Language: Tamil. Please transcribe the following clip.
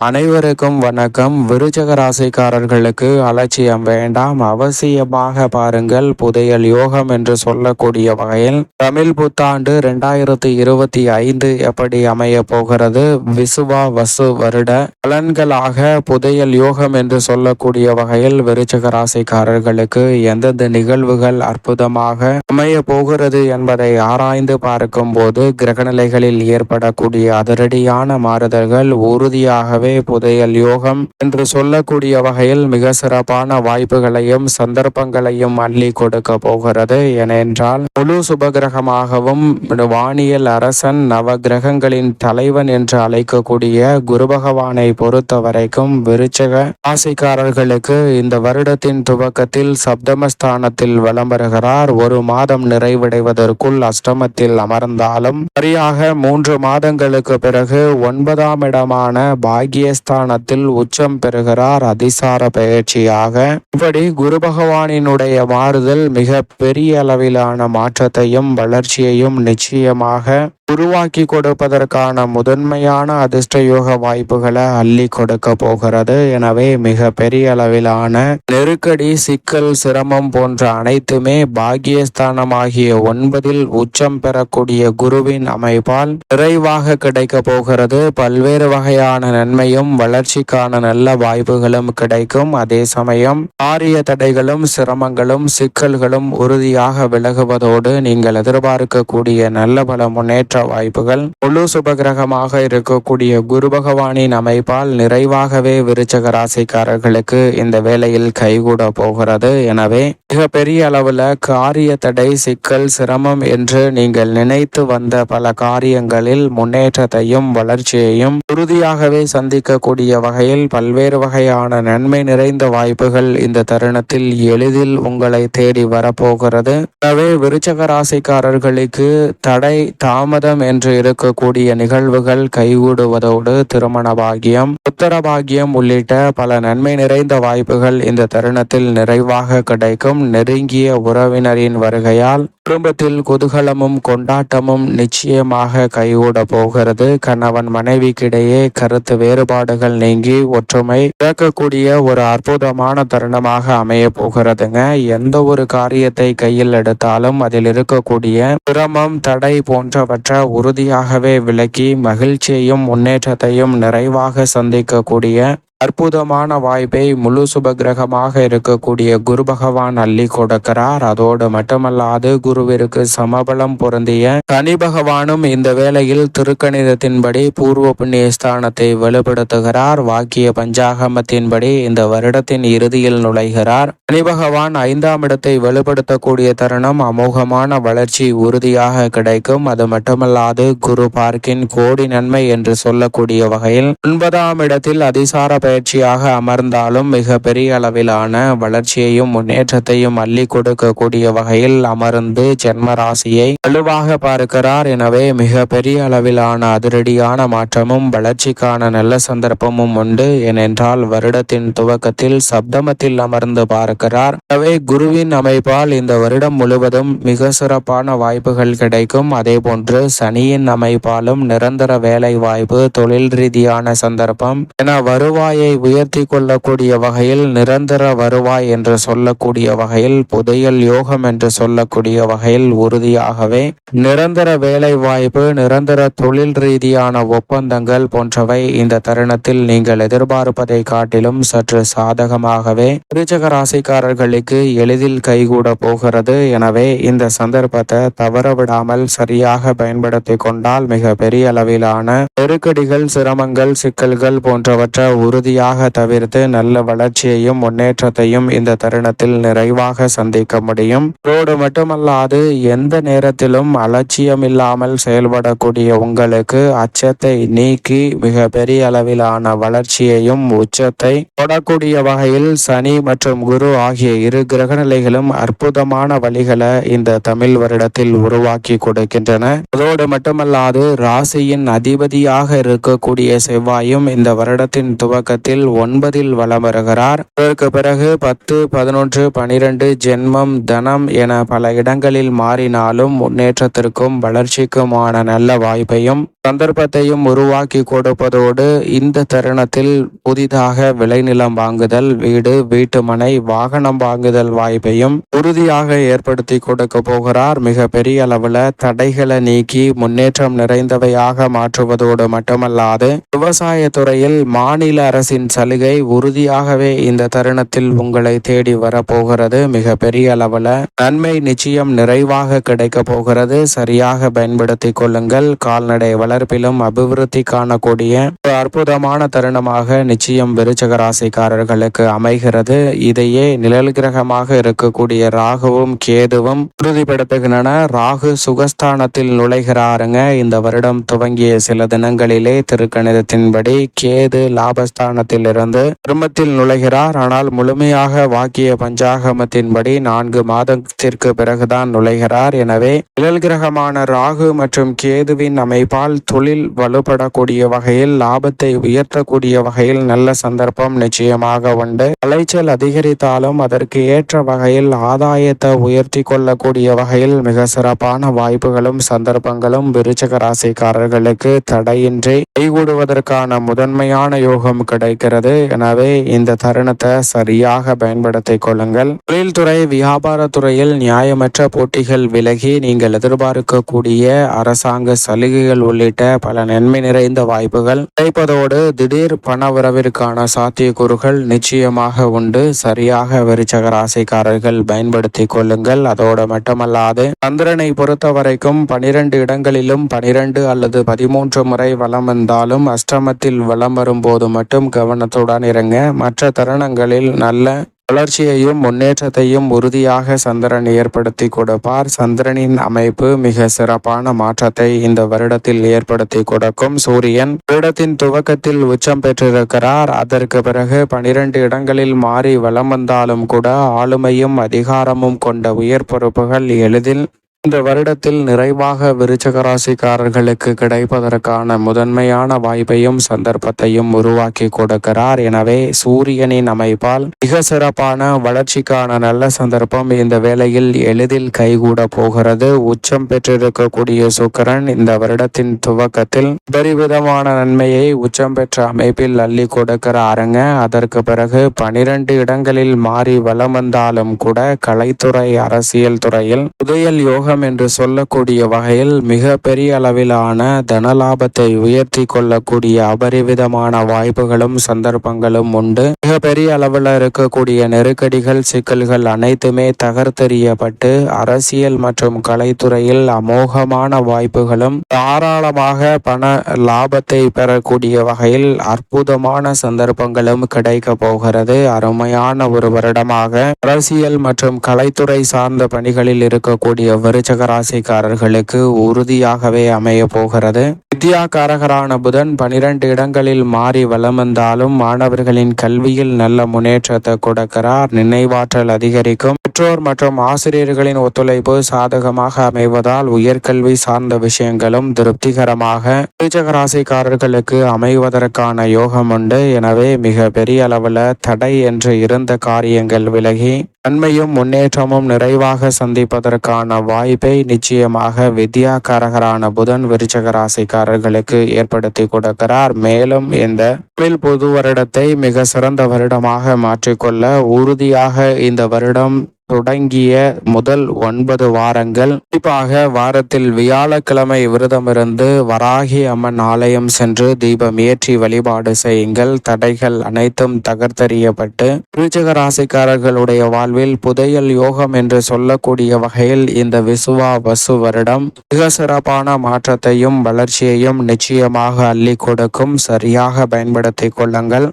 அனைவருக்கும் வணக்கம். விருச்சக ராசிக்காரர்களுக்கு அலட்சியம் வேண்டாம். அவசியமாக பாருங்கள் புதையல் யோகம் என்று சொல்லக்கூடிய வகையில் தமிழ் புத்தாண்டு இரண்டாயிரத்தி இருபத்தி ஐந்து எப்படி அமைய போகிறது? விசுவா வசு வருட பலன்களாக புதையல் யோகம் என்று சொல்லக்கூடிய வகையில் விருச்சக ராசிக்காரர்களுக்கு எந்தெந்த நிகழ்வுகள் அற்புதமாக அமைய போகிறது என்பதை ஆராய்ந்து பார்க்கும் போது கிரகநிலைகளில் ஏற்படக்கூடிய அதிரடியான மாறுதல்கள் உறுதியாகவே புதையல் யோகம் என்று சொல்லக்கூடிய வகையில் மிக சிறப்பான வாய்ப்புகளையும் சந்தர்ப்பங்களையும் அள்ளி கொடுக்க போகிறது. ஏனென்றால் முழு சுபகிரகமாகவும் வானியல் அரசன் நவ கிரகங்களின் தலைவன் என்று அழைக்கக்கூடிய குரு பகவானை பொறுத்த வரைக்கும் விருச்சக ராசிக்காரர்களுக்கு இந்த வருடத்தின் துவக்கத்தில் சப்தமஸ்தானத்தில் வலம் வருகிறார். ஒரு மாதம் நிறைவடைவதற்குள் அஷ்டமத்தில் அமர்ந்தாலும் சரியாக மூன்று மாதங்களுக்கு பிறகு ஒன்பதாம் இடமான பாகிய பாக்கியஸ்தானத்தில் உச்சம் பெறுகிறார். அதிசார பயிற்சியாக. இப்படி குரு பகவானினுடைய மாறுதல் மிக பெரிய அளவிலான மாற்றத்தையும் வளர்ச்சியையும் நிச்சயமாக உருவாக்கி கொடுப்பதற்கான முதன்மையான அதிர்ஷ்ட யோக வாய்ப்புகளை அள்ளி கொடுக்க போகிறது. எனவே மிக பெரிய அளவிலான நெருக்கடி சிக்கல் சிரமம் போன்ற அனைத்துமே பாகியஸ்தானமாகிய ஒன்பதில் உச்சம் பெறக்கூடிய குருவின் அமைப்பால் நிறைவாக கிடைக்க போகிறது. பல்வேறு வகையான நன்மையும் வளர்ச்சிக்கான நல்ல வாய்ப்புகளும் கிடைக்கும். அதே சமயம் ஆரிய தடைகளும் சிரமங்களும் சிக்கல்களும் உறுதியாக விலகுவதோடு நீங்கள் எதிர்பார்க்கக்கூடிய நல்ல பல முன்னேற்ற வாய்ப்புகள். முழு சுபகிரகமாக இருக்கக்கூடிய குரு பகவானின் அமைப்பால் நிறைவாகவே விருச்சக ராசிக்காரர்களுக்கு இந்த வேலையில் கைகூட போகிறது. எனவே மிக பெரிய அளவுல காரிய தடை சிக்கல் சிரமம் என்று நீங்கள் நினைத்து வந்த பல காரியங்களில் முன்னேற்றத்தையும் வளர்ச்சியையும் உறுதியாகவே சந்திக்கக்கூடிய வகையில் பல்வேறு வகையான நன்மை நிறைந்த வாய்ப்புகள் இந்த தருணத்தில் எளிதில் உங்களை தேடி வரப்போகிறது. எனவே விருச்சக ராசிக்காரர்களுக்கு தடை தாமத விரதம் என்று இருக்கக்கூடிய நிகழ்வுகள் கைகூடுவதோடு திருமண பாகியம் உத்தர பாகியம் உள்ளிட்ட பல நன்மை நிறைந்த வாய்ப்புகள் இந்த தருணத்தில் நிறைவாக கிடைக்கும். நெருங்கிய உறவினரின் வருகையால் குடும்பத்தில் குதூகலமும் கொண்டாட்டமும் நிச்சயமாக கைகூட போகிறது. கணவன் மனைவிக்கிடையே கருத்து வேறுபாடுகள் நீங்கி ஒற்றுமை இழக்கக்கூடிய ஒரு அற்புதமான தருணமாக அமைய போகிறதுங்க. எந்த ஒரு காரியத்தை கையில் எடுத்தாலும் அதில் இருக்கக்கூடிய சிரமம் தடை போன்றவற்றை உறுதியாகவே விலக்கி மகிழ்ச்சியையும் முன்னேற்றத்தையும் நிறைவாக சந்திக்கக்கூடிய அற்புதமான வாய்ப்பை முழு சுபகிரகமாக இருக்கக்கூடிய குரு பகவான் அள்ளி கொடுக்கிறார். அதோடு மட்டுமல்லாது குருவிற்கு சமபலம் பொருந்திய சனி பகவானும் இந்த வேளையில் திருக்கணிதத்தின்படி பூர்வ புண்ணிய ஸ்தானத்தை வலுப்படுத்துகிறார் வாக்கிய பஞ்சாகமத்தின்படி இந்த வருடத்தின் இறுதியில் நுழைகிறார். சனி பகவான் ஐந்தாம் இடத்தை வலுப்படுத்தக்கூடிய தருணம் அமோகமான வளர்ச்சி உறுதியாக கிடைக்கும். அது மட்டுமல்லாது குரு பார்க்கின் கோடி நன்மை என்று சொல்லக்கூடிய வகையில் ஒன்பதாம் இடத்தில் அதிசார பயிற்சியாக அமர்ந்தாலும் மிக பெரிய அளவிலான வளர்ச்சியையும் முன்னேற்றத்தையும் அள்ளி கொடுக்கக்கூடிய வகையில் அமர்ந்து ஜென்ம ராசியை வலுவாக பார்க்கிறார். எனவே மிக பெரிய அளவிலான அதிரடியான மாற்றமும் வளர்ச்சிக்கான நல்ல சந்தர்ப்பமும் உண்டு. ஏனென்றால் வருடத்தின் துவக்கத்தில் சப்தமத்தில் அமர்ந்து பார்க்கிறார். எனவே குருவின் அமைப்பால் இந்த வருடம் முழுவதும் மிக சிறப்பான வாய்ப்புகள் கிடைக்கும். அதே போன்று சனியின் அமைப்பாலும் நிரந்தர வேலை வாய்ப்பு தொழில் ரீதியான சந்தர்ப்பம் என வருவாய் வருவாயை உயர்த்தி கொள்ளக்கூடிய வகையில் நிரந்தர வருவாய் என்று சொல்லக்கூடிய வகையில் புதையல் யோகம் என்று சொல்லக்கூடிய வகையில் உறுதியாகவே நிரந்தர வேலை வாய்ப்பு நிரந்தர தொழில் ரீதியான ஒப்பந்தங்கள் போன்றவை இந்த தருணத்தில் நீங்கள் எதிர்பார்ப்பதை காட்டிலும் சற்று சாதகமாகவே விருச்சக ராசிக்காரர்களுக்கு எளிதில் கைகூட போகிறது. எனவே இந்த சந்தர்ப்பத்தை தவறவிடாமல் சரியாக பயன்படுத்தி கொண்டால் மிக பெரிய அளவிலான நெருக்கடிகள் சிரமங்கள் சிக்கல்கள் போன்றவற்றை உறுதி உறுதியாக தவிர்த்து நல்ல வளர்ச்சியையும் முன்னேற்றத்தையும் இந்த தருணத்தில் நிறைவாக சந்திக்க முடியும். ரோடு மட்டுமல்லாது எந்த நேரத்திலும் அலட்சியம் இல்லாமல் செயல்படக்கூடிய உங்களுக்கு அச்சத்தை நீக்கி மிக பெரிய அளவிலான வளர்ச்சியையும் உச்சத்தை தொடக்கூடிய வகையில் சனி மற்றும் குரு ஆகிய இரு கிரகநிலைகளும் அற்புதமான வழிகளை இந்த தமிழ் வருடத்தில் உருவாக்கி கொடுக்கின்றன. அதோடு மட்டுமல்லாது ராசியின் அதிபதியாக இருக்கக்கூடிய செவ்வாயும் இந்த வருடத்தின் துவக்க இடத்தில் ஒன்பதில் வலம் வருகிறார் அதற்கு பிறகு பத்து பதினொன்று பனிரெண்டு ஜென்மம் தனம் என பல இடங்களில் மாறினாலும் முன்னேற்றத்திற்கும் வளர்ச்சிக்குமான நல்ல வாய்ப்பையும் சந்தர்ப்பத்தையும் உருவாக்கி கொடுப்பதோடு இந்த தருணத்தில் புதிதாக விளைநிலம் வாங்குதல் வீடு வீட்டுமனை வாகனம் வாங்குதல் வாய்ப்பையும் உறுதியாக ஏற்படுத்தி கொடுக்க போகிறார். மிக பெரிய அளவுல தடைகளை நீக்கி முன்னேற்றம் நிறைந்தவையாக மாற்றுவதோடு மட்டுமல்லாது விவசாய துறையில் மாநில அரசின் சலுகை உறுதியாகவே இந்த தருணத்தில் உங்களை தேடி வரப்போகிறது மிக பெரிய அளவுல. நன்மை நிச்சயம் நிறைவாக கிடைக்க போகிறது. சரியாக பயன்படுத்தி கொள்ளுங்கள். கால்நடை வளர்ப்பிலும் அபிவிருத்தி காணக்கூடிய ஒரு அற்புதமான தருணமாக நிச்சயம் விருச்சக ராசிக்காரர்களுக்கு அமைகிறது. இதையே நிழல் கிரகமாக இருக்கக்கூடிய ராகுவும் கேதுவும் உறுதிப்படுத்துகின்றன. ராகு சுகஸ்தானத்தில் நுழைகிறாருங்க. இந்த வருடம் துவங்கிய சில தினங்களிலே திருக்கணிதத்தின்படி கேது லாபஸ்தான ஸ்தானத்திலிருந்து திருமத்தில் நுழைகிறார். ஆனால் முழுமையாக வாக்கிய பஞ்சாகமத்தின்படி நான்கு மாதத்திற்கு பிறகுதான் நுழைகிறார். எனவே நிழல் கிரகமான ராகு மற்றும் கேதுவின் அமைப்பால் தொழில் வலுப்படக்கூடிய வகையில் லாபத்தை உயர்த்தக்கூடிய வகையில் நல்ல சந்தர்ப்பம் நிச்சயமாக உண்டு. அலைச்சல் அதிகரித்தாலும் அதற்கு ஏற்ற வகையில் ஆதாயத்தை உயர்த்தி கொள்ளக்கூடிய வகையில் மிக சிறப்பான வாய்ப்புகளும் சந்தர்ப்பங்களும் விருச்சக ராசிக்காரர்களுக்கு தடையின்றி கைகூடுவதற்கான முதன்மையான யோகம் கிடைக்கிறது. எனவே இந்த தருணத்தை சரியாக பயன்படுத்திக் கொள்ளுங்கள். தொழில்துறை வியாபாரத்துறையில் நியாயமற்ற போட்டிகள் விலகி நீங்கள் எதிர்பார்க்கக்கூடிய அரசாங்க சலுகைகள் உள்ளிட்ட பல நன்மை நிறைந்த வாய்ப்புகள். கிடைப்பதோடு திடீர் பண உறவிற்கான சாத்தியக்கூறுகள் நிச்சயமாக உண்டு. சரியாக விருச்சக ராசிக்காரர்கள் பயன்படுத்தி கொள்ளுங்கள். அதோடு மட்டுமல்லாது சந்திரனை பொறுத்த வரைக்கும் பனிரெண்டு இடங்களிலும் பனிரெண்டு அல்லது பதிமூன்று முறை வலம் வந்தாலும் அஷ்டமத்தில் வலம் வரும்போது மட்டும் கவனத்துடன் இருங்க. மற்ற தருணங்களில் நல்ல வளர்ச்சியையும் முன்னேற்றத்தையும் உறுதியாக சந்திரன் ஏற்படுத்தி கொடுப்பார். சந்திரனின் அமைப்பு மிக சிறப்பான மாற்றத்தை இந்த வருடத்தில் ஏற்படுத்தி கொடுக்கும். சூரியன் வருடத்தின் துவக்கத்தில் உச்சம் பெற்றிருக்கிறார். அதற்கு பிறகு பனிரெண்டு இடங்களில் மாறி வலம் வந்தாலும் கூட ஆளுமையும் அதிகாரமும் கொண்ட உயர் பொறுப்புகள் எளிதில் இந்த வருடத்தில் நிறைவாக விருச்சகராசிக்காரர்களுக்கு கிடைப்பதற்கான முதன்மையான வாய்ப்பையும் சந்தர்ப்பத்தையும் உருவாக்கி கொடுக்கிறார். எனவே சூரியனின் அமைப்பால் மிக சிறப்பான வளர்ச்சிக்கான நல்ல சந்தர்ப்பம் இந்த வேளையில் எளிதில் கைகூட போகிறது. உச்சம் பெற்றிருக்கக்கூடிய சுக்கரன் இந்த வருடத்தின் துவக்கத்தில் பெரிவிதமான நன்மையை உச்சம் பெற்ற அமைப்பில் அள்ளி கொடுக்கிறாருங்க. அதற்கு பிறகு பனிரெண்டு இடங்களில் மாறி வலம் வந்தாலும் கூட கலைத்துறை அரசியல் துறையில் புதையல் யோக யோகம் என்று சொல்லக்கூடிய வகையில் மிக பெரிய அளவிலான தனலாபத்தை உயர்த்தி கொள்ளக்கூடிய அபரிவிதமான வாய்ப்புகளும் சந்தர்ப்பங்களும் உண்டு. மிக பெரிய அளவில் இருக்கக்கூடிய நெருக்கடிகள் சிக்கல்கள் அனைத்துமே தகர்த்தெறியப்பட்டு அரசியல் மற்றும் கலைத்துறையில் அமோகமான வாய்ப்புகளும் தாராளமாக பண லாபத்தை பெறக்கூடிய வகையில் அற்புதமான சந்தர்ப்பங்களும் கிடைக்க போகிறது. அருமையான ஒரு வருடமாக அரசியல் மற்றும் கலைத்துறை சார்ந்த பணிகளில் இருக்கக்கூடிய விருச்சக ராசிக்காரர்களுக்கு உறுதியாகவே அமைய போகிறது. வித்யாகாரகரான புதன் பனிரெண்டு இடங்களில் மாறி வலம் வந்தாலும் மாணவர்களின் கல்வியில் நல்ல முன்னேற்றத்தை கொடுக்கிறார். நினைவாற்றல் அதிகரிக்கும். பெற்றோர் மற்றும் ஆசிரியர்களின் ஒத்துழைப்பு சாதகமாக அமைவதால் உயர்கல்வி சார்ந்த விஷயங்களும் திருப்திகரமாக ராசிக்காரர்களுக்கு அமைவதற்கான யோகம் உண்டு. எனவே மிக பெரிய அளவில் தடை என்று இருந்த காரியங்கள் விலகி நன்மையும் முன்னேற்றமும் நிறைவாக சந்திப்பதற்கான வாய் வாய்ப்பை நிச்சயமாக வித்யாகாரகரான புதன் விருச்சக ராசிக்காரர்களுக்கு ஏற்படுத்தி கொடுக்கிறார். மேலும் இந்த பொது வருடத்தை மிக சிறந்த வருடமாக மாற்றிக்கொள்ள உறுதியாக இந்த வருடம் தொடங்கிய முதல் ஒன்பது வாரங்கள். குறிப்பாக வாரத்தில் வியாழக்கிழமை விரதமிருந்து வராகி அம்மன் ஆலயம் சென்று தீபம் ஏற்றி வழிபாடு செய்யுங்கள். தடைகள் அனைத்தும் தகர்த்தறியப்பட்டு விருச்சக ராசிக்காரர்களுடைய வாழ்வில் புதையல் யோகம் என்று சொல்லக்கூடிய வகையில் இந்த விசுவா வசு வருடம் மிக சிறப்பான மாற்றத்தையும் வளர்ச்சியையும் நிச்சயமாக அள்ளி கொடுக்கும். சரியாக பயன்படுத்திக் கொள்ளுங்கள்.